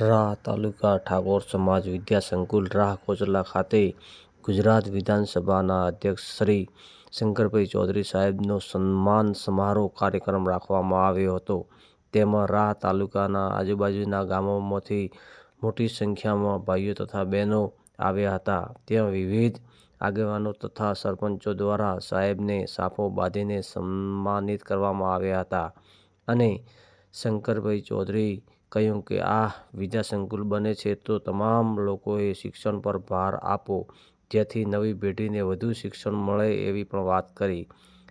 રાહ તાલુકા ઠાકોર સમાજ વિદ્યા સંકુલ રાહ કોચલા ખાતે ગુજરાત વિધાનસભાના અધ્યક્ષ શ્રી શંકરભાઈ ચૌધરી સાહેબનો સન્માન સમારોહ કાર્યક્રમ રાખવામાં આવ્યો હતો. તેમાં રાહ તાલુકાના આજુબાજુના ગામોમાંથી મોટી સંખ્યામાં ભાઈઓ તથા બહેનો આવ્યા હતા. ત્યાં વિવિધ આગેવાનો તથા સરપંચો દ્વારા સાહેબને સાફો બાંધીને સન્માનિત કરવામાં આવ્યા હતા અને શંકરભાઈ ચૌધરી કહ્યું કે આ વિદ્યા સંકુલ બને છે તો તમામ લોકોએ શિક્ષણ પર ભાર આપો. જેથી નવી પેઢીને વધુ શિક્ષણ મળે એવી પણ વાત કરી.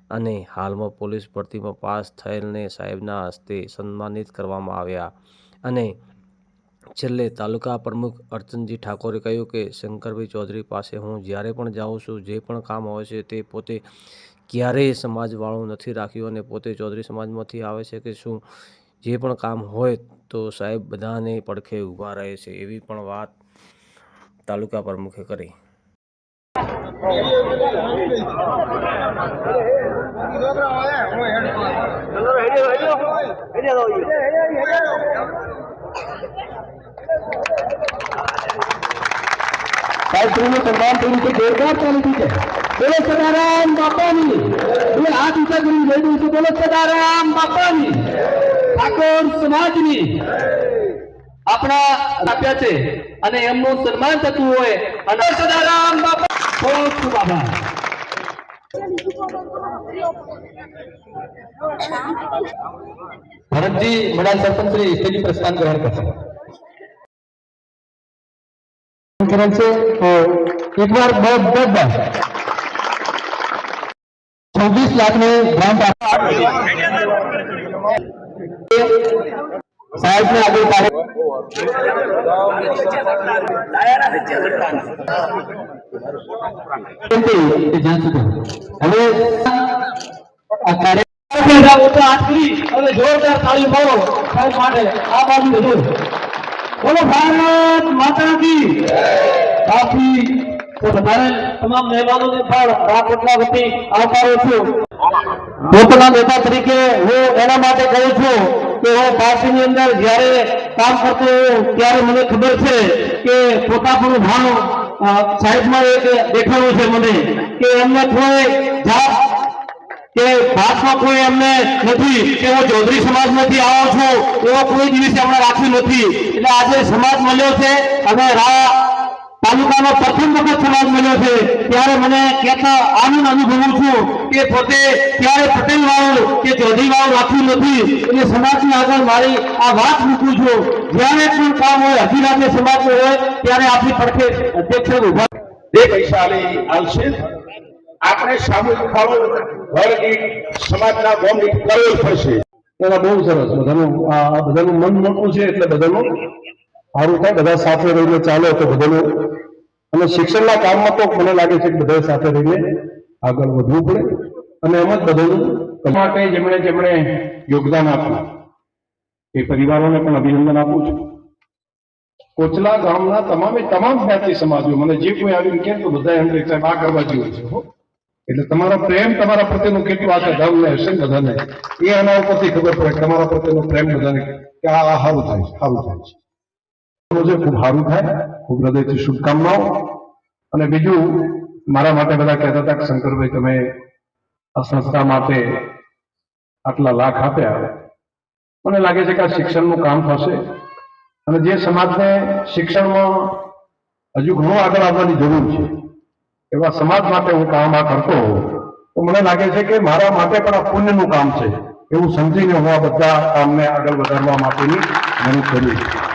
અને હાલમાં પોલીસ ભરતીમાં પાસ થયેલને સાહેબના હસ્તે સન્માનિત કરવામાં આવ્યા. અને છેલ્લે તાલુકા પ્રમુખ અર્ચનજી ઠાકોરે કહ્યું કે, શંકરભાઈ ચૌધરી પાસે હું જ્યારે પણ જાઉં છું, જે પણ કામ હોય છે તે પોતે ક્યારેય સમાજવાળું નથી રાખ્યું અને પોતે ચૌધરી સમાજમાંથી આવે છે કે શું જે પણ કામ હોય તો સાહેબ બધાને પડખે ઊભા રહે છે, એવી પણ વાત તાલુકા પ્રમુખે કરી. સાહેબશ્રીનું સન્માન થયું છે જોરદાર ચાલી છે? બોલો સદારામ બાપાની. બોલો હાથ ઊંચા કરી જઈ દઉં છું, બોલો સદારામ બાપાની. ઠાકોર સમાજની આપણા આપ્યા છે અને એમનું સન્માન થતું હોય અને સદારામ બાપા ભરતજી, વડા સરપંચ શ્રી સ્ટેજ પર ગ્રહણ કરશે. કરેલ છે, તો એકવાર બધા છવ્વીસ લાખની ગ્રાન્ટ સાહેબ, ને આગળ પાડે તમામ મહેમાનોને પણ પોતાના નેતા તરીકે હું એના માટે કહું છું હું પાર્ટીની અંદર જ્યારે કામ કરતો ત્યારે મને ખબર છે કે પોતાપણું ભાવ સાહેબમાં એક દેખાણું છે મને કે એમને કોઈ જાત કે ભાતમાં કોઈ એમને નથી, કે હું ચૌધરી સમાજમાંથી આવો છું, એવો કોઈ દિવસે હમણાં રાખ્યું નથી. એટલે આજે સમાજ મળ્યો છે અને રા તાલુકાનો પ્રથમ વખત સમાજ મળ્યો છે. ત્યારે મને કહેતા આનંદ અનુભવું છું કે પોતે ત્યારે પટેલ વાળું કે ચૌધરી વાળું રાખ્યું નથી. એટલે સમાજની આગળ મારી આ વાત મૂકું છું. જ્યારે પણ કામ હોય અધિરાજ્ય સમાજનું હોય ત્યારે આપણી પડખે અધ્યક્ષ ઊભા બે પૈસા આવશે આપણે સામૂહિક ફાળો ઘર દીઠ સમાજના ગોમ દીઠ કરવો જ પડશે. એના બહુ સરસ. બધાનું આ બધાનું મન મોટું છે એટલે બધાનું સારું થાય. બધા સાથે રહીને ચાલે તો બધાનું અને શિક્ષણના કામમાં તો મને લાગે છે કે બધા સાથે રહીને આગળ વધવું પડે અને એમ જ બધાનું માટે જેમણે જેમણે યોગદાન આપ્યું, એ પરિવારોને પણ અભિનંદન આપું છું. કોચલા ગામના તમામે તમામ જ્ઞાતિ સમાજો, મને જે કોઈ આવીને કહે તો બધા એમ સાહેબ, આ કરવા જેવું છે. એટલે તમારો પ્રેમ તમારા પ્રત્યેનું કેટલું આ ધર્મને હશે બધાને, એ આના ઉપરથી ખબર પડે તમારા પ્રત્યેનો પ્રેમ બધાને કે આ સારું થાય સારું થાય છે. રોજે ખૂબ સારું થાય, ખૂબ હૃદયથી શુભકામનાઓ. અને બીજું, મારા માટે બધા કહેતા હતા કે, શંકરભાઈ, તમે આ સંસ્થા માટે આટલા લાખ આપ્યા. મને લાગે છે કે આ શિક્ષણનું કામ થશે. અને જે સમાજને શિક્ષણમાં હજુ ઘણું આગળ આવવાની જરૂર છે, એવા સમાજ માટે હું કામ આ કરતો હોઉં. તો મને લાગે છે કે મારા માટે પણ આ પુણ્યનું કામ છે. એવું સમજીને હું આ બધા કામને આગળ વધારવા માટેની મહેનત કરી છું.